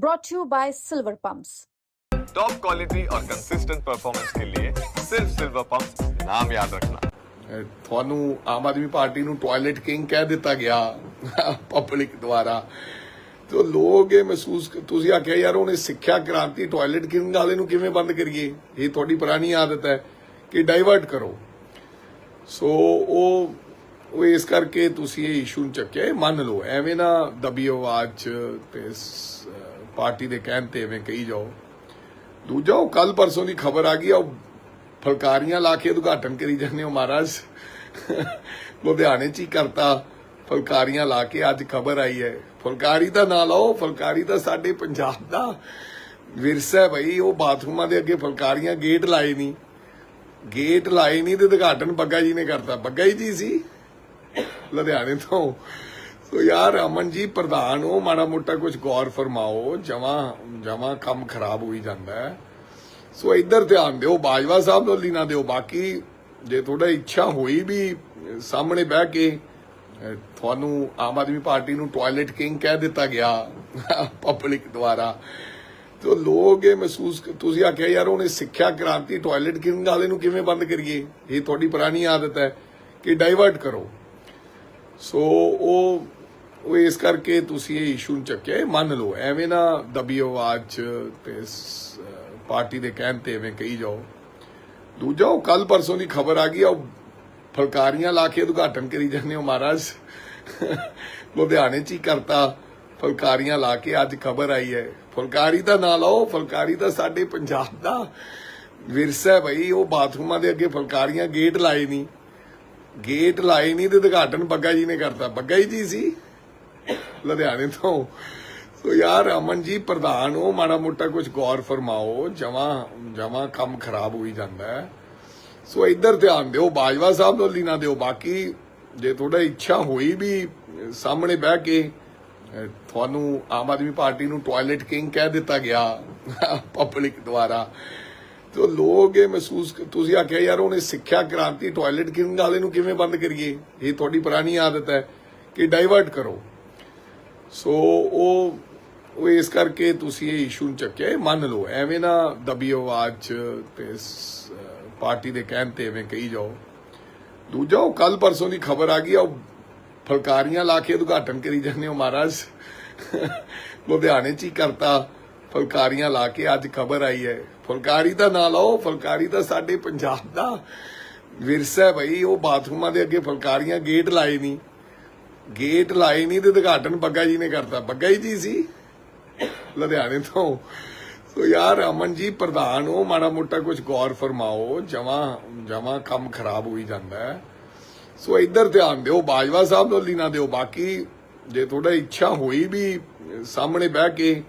brought to you by Silver Pumps. Top quality और consistent performance के लिए सिर्फ सिल्वर पंप नाम याद रखना ਅਹ ਤੁਹਾਨੂੰ ਆਮ ਆਦਮੀ ਪਾਰਟੀ ਨੂੰ ਟਾਇਲਟ ਕਿੰਗ ਕਹਿ ਦਿੱਤਾ ਗਿਆ ਪਬਲਿਕ ਦੁਆਰਾ ਤੇ ਲੋਕ ਇਹ ਮਹਿਸੂਸ ਤੁਸੀਂ ਆਖਿਆ ਯਾਰ ਉਹਨੇ ਸਿੱਖਿਆ ਕ੍ਰਾਂਤੀ ਟਾਇਲਟ ਕਿੰਗ ਵਾਲੇ ਨੂੰ ਕਿਵੇਂ ਬੰਦ ਕਰੀਏ ਇਹ ਤੁਹਾਡੀ ਪੁਰਾਣੀ ਆਦਤ ਹੈ ਕਿ ਡਾਈਵਰਟ ਕਰੋ ਸੋ ਉਹ ਉਹ ਇਸ ਕਰਕੇ ਤੁਸੀਂ ਇਹ ਇਸ਼ੂ ਨੂੰ ਚੱਕਿਆ ਇਹ ਮੰਨ ਲਓ ਐਵੇਂ ਨਾ ਦਬੀ ਆਵਾਜ਼ 'ਚ ਤੇ ਸ- ਅਹ ਪਾਰਟੀ ਦੇ ਕਹਿਣ ਤੇ ਐਵੇਂ ਕਹੀ ਜਾਓ। ਦੂਜਾ, ਉਹ ਕੱਲ ਪਰਸੋਂ ਦੀ ਖਬਰ ਆ ਗਈ, ਉਹ ਫਲਕਾਰੀਆਂ ਲਾ ਕੇ ਉਦਘਾਟਨ ਕਰੀ ਜਾਂਦੇ ਹੋ ਮਹਾਰਾਜ। ਲੁਧਿਆਣੇ ਚ ਹੀ ਕਰਤਾ, ਫਲਕਾਰੀਆਂ ਲਾ ਕੇ ਅੱਜ ਖਬਰ ਆਈ ਹੈ। ਫਲਕਾਰੀ ਦਾ ਨਾਂ ਲਾਓ, ਫਲਕਾਰੀ ਤਾਂ ਸਾਡੇ ਪੰਜਾਬ ਦਾ ਵਿਰਸਾ ਹੈ ਭਈ ਉਹ ਬਾਥਰੂਮਾਂ ਦੇ ਅੱਗੇ ਫਲਕਾਰੀਆਂ ਗੇਟ ਲਾਏ ਨਹੀਂ ਗੇਟ ਲਾਏ ਨਹੀਂ ਤੇ ਉਦਘਾਟਨ ਬੱਗਾ ਜੀ ਨੇ ਕਰਤਾ। ਬੱਗਾ ਹੀ ਜੀ ਸੀ ਲੁਧਿਆਣੇ ਤੋਂ। ਸੋ ਯਾਰ ਅਮਨ ਜੀ ਪ੍ਰਧਾਨ ਹੋ ਮਾੜਾ ਮੋਟਾ ਕੁਝ ਗੌਰ ਫਰਮਾਓ, ਜਮਾ ਜਮਾ ਕੰਮ ਖਰਾਬ ਹੋਈ ਜਾਂਦਾ ਹੈ। ਸੋ ਇੱਧਰ ਧਿਆਨ ਦਿਓ, ਬਾਜਵਾ ਸਾਹਿਬ ਨੂੰ ਲੀਨਾ ਦਿਓ। ਬਾਕੀ ਜੇ ਤੁਹਾਡਾ ਇੱਛਾ ਹੋਈ ਵੀ ਸਾਹਮਣੇ ਬਹਿ ਕੇ ਤੁਹਾਨੂੰ ਆਮ ਆਦਮੀ ਪਾਰਟੀ ਨੂੰ ਟਾਇਲਟ ਕਿੰਗ ਕਹਿ ਦਿੱਤਾ ਗਿਆ ਪਬਲਿਕ ਦੁਆਰਾ, ਤੇ ਲੋਕ ਇਹ ਮਹਿਸੂਸ ਤੁਸੀਂ ਆਖਿਆ ਯਾਰ ਉਹਨੇ ਸਿੱਖਿਆ ਕ੍ਰਾਂਤੀ ਟਾਇਲਟ ਕਿੰਗ ਵਾਲੇ ਨੂੰ ਕਿਵੇਂ ਬੰਦ ਕਰੀਏ? ਇਹ ਤੁਹਾਡੀ ਪੁਰਾਣੀ ਆਦਤ ਹੈ ਕਿ ਡਾਈਵਰਟ ਕਰੋ। ਸੋ ਉਹ ਉਹ ਇਸ ਕਰਕੇ ਤੁਸੀਂ ਇਹ ਇਸ਼ੂ ਨੂੰ ਚੱਕਿਆ, ਇਹ ਮੰਨ ਲਓ, ਐਵੇਂ ਨਾ ਦਬੀ ਆਵਾਜ਼ 'ਚ ਤੇ ਪਾਰਟੀ ਦੇ ਕਹਿਣ ਤੇ ਐਵੇਂ ਕਹੀ ਜਾਓ। ਦੂਜਾ, ਉਹ ਕੱਲ ਪਰਸੋਂ ਦੀ ਖਬਰ ਆ ਗਈ ਉਹ ਫਲਕਾਰੀਆਂ ਲਾ ਕੇ ਉਦਘਾਟਨ ਕਰੀ ਜਾਂਦੇ ਹੋ ਮਹਾਰਾਜ। ਲੁਧਿਆਣੇ ਚ ਹੀ ਕਰਤਾ, ਫਲਕਾਰੀਆਂ ਲਾ ਕੇ ਅੱਜ ਖਬਰ ਆਈ ਹੈ। ਫਲਕਾਰੀ ਦਾ ਨਾਂ ਲਾਓ, ਫਲਕਾਰੀ ਤਾਂ ਸਾਡੇ ਪੰਜਾਬ ਦਾ ਵਿਰਸਾ ਹੈ ਭਈ ਉਹ ਬਾਥਰੂਮਾਂ ਦੇ ਅੱਗੇ ਫਲਕਾਰੀਆਂ ਗੇਟ ਲਾਏ ਨਹੀਂ ਗੇਟ ਲਾਏ ਨਹੀਂ ਤੇ ਉਦਘਾਟਨ ਬੱਗਾ ਜੀ ਨੇ ਕਰਤਾ। ਬੱਗਾ ਹੀ ਜੀ ਸੀ? ਲੁਧਿਆਣੇ ਤੋਂ। ਸੋ ਯਾਰ ਅਮਨ ਜੀ ਪ੍ਰਧਾਨ, ਉਹ ਮਾੜਾ ਮੋਟਾ ਕੁਝ ਗੌਰ ਫਰਮਾਓ, ਜਮਾ ਜਮਾ ਕੰਮ ਖਰਾਬ ਹੋਈ ਜਾਂਦਾ ਹੈ। ਸੋ ਇੱਧਰ ਧਿਆਨ ਦਿਓ, ਬਾਜਵਾ ਸਾਹਿਬ ਨੂੰ ਲੀਨਾ ਦਿਓ। ਬਾਕੀ ਜੇ ਤੁਹਾਡਾ ਇੱਛਾ ਹੋਈ ਵੀ ਸਾਹਮਣੇ ਬਹਿ ਕੇ ਤੁਹਾਨੂੰ ਆਮ ਆਦਮੀ ਪਾਰਟੀ ਨੂੰ ਟਾਇਲਟ ਕਿੰਗ ਕਹਿ ਦਿੱਤਾ ਗਿਆ ਪਬਲਿਕ ਦੁਆਰਾ, ਤੇ ਲੋਕ ਇਹ ਮਹਿਸੂਸ ਤੁਸੀਂ ਆਖਿਆ, ਯਾਰ ਉਹਨੇ ਸਿੱਖਿਆ ਕ੍ਰਾਂਤੀ ਟਾਇਲਟ ਕਿੰਗ ਵਾਲੇ ਨੂੰ ਕਿਵੇਂ ਬੰਦ ਕਰੀਏ? ਇਹ ਤੁਹਾਡੀ ਪੁਰਾਣੀ ਆਦਤ ਹੈ ਕਿ ਡਾਈਵਰਟ ਕਰੋ। ਸੋ ਉਹ ਉਹ ਇਸ ਕਰਕੇ ਤੁਸੀਂ ਇਹ ਇਸ਼ੂ ਨੂੰ ਚੱਕਿਆ। ਇਹ ਮੰਨ ਲਓ, ਐਵੇਂ ਨਾ ਦਬੀ ਆਵਾਜ਼ 'ਚ ਤੇ ਪਾਰਟੀ ਦੇ ਕਹਿਣ ਤੇ ਐਵੇਂ ਕਹੀ ਜਾਓ। ਦੂਜਾ, ਉਹ ਕੱਲ ਪਰਸੋਂ ਦੀ ਖਬਰ ਆ ਗਈ ਆ, ਉਹ ਫਲਕਾਰੀਆਂ ਲਾ ਕੇ ਉਦਘਾਟਨ ਕਰੀ ਜਾਂਦੇ ਹੋ ਮਹਾਰਾਜ। ਲੁਧਿਆਣੇ ਚ ਹੀ ਕਰਤਾ, ਫਲਕਾਰੀਆਂ ਲਾ ਕੇ ਅੱਜ ਖਬਰ ਆਈ ਹੈ। ਫਲਕਾਰੀ ਦਾ ਨਾਂ ਲਾਓ, ਫਲਕਾਰੀ ਤਾਂ ਸਾਡੇ ਪੰਜਾਬ ਦਾ ਵਿਰਸਾ ਹੈ ਭਈ। ਉਹ ਬਾਥਰੂਮਾਂ ਦੇ ਅੱਗੇ ਫਲਕਾਰੀਆਂ ਗੇਟ ਲਾਏ ਨਹੀਂ ਗੇਟ ਲਾਏ ਨਹੀਂ ਤੇ ਉਦਘਾਟਨ ਬੱਗਾ ਜੀ ਨੇ ਕਰਤਾ। ਬੱਗਾ ਹੀ ਜੀ ਸੀ ਲੁਧਿਆਣੇ ਤੋਂ। ਸੋ ਯਾਰ ਅਮਨ ਜੀ ਪ੍ਰਧਾਨ ਉਹ ਮਾੜਾ ਮੋਟਾ ਕੁਝ ਗੌਰ ਫਰਮਾਓ, ਜਮਾ ਜਮਾ ਕੰਮ ਖਰਾਬ ਹੋਈ ਜਾਂਦਾ ਹੈ। ਸੋ ਇੱਧਰ ਧਿਆਨ ਦਿਓ, ਬਾਜਵਾ ਸਾਹਿਬ ਨੂੰ ਲੀਨਾ ਦਿਓ। ਬਾਕੀ ਜੇ ਥੋੜਾ ਇੱਛਾ ਹੋਈ ਵੀ ਸਾਹਮਣੇ ਬਹਿ ਕੇ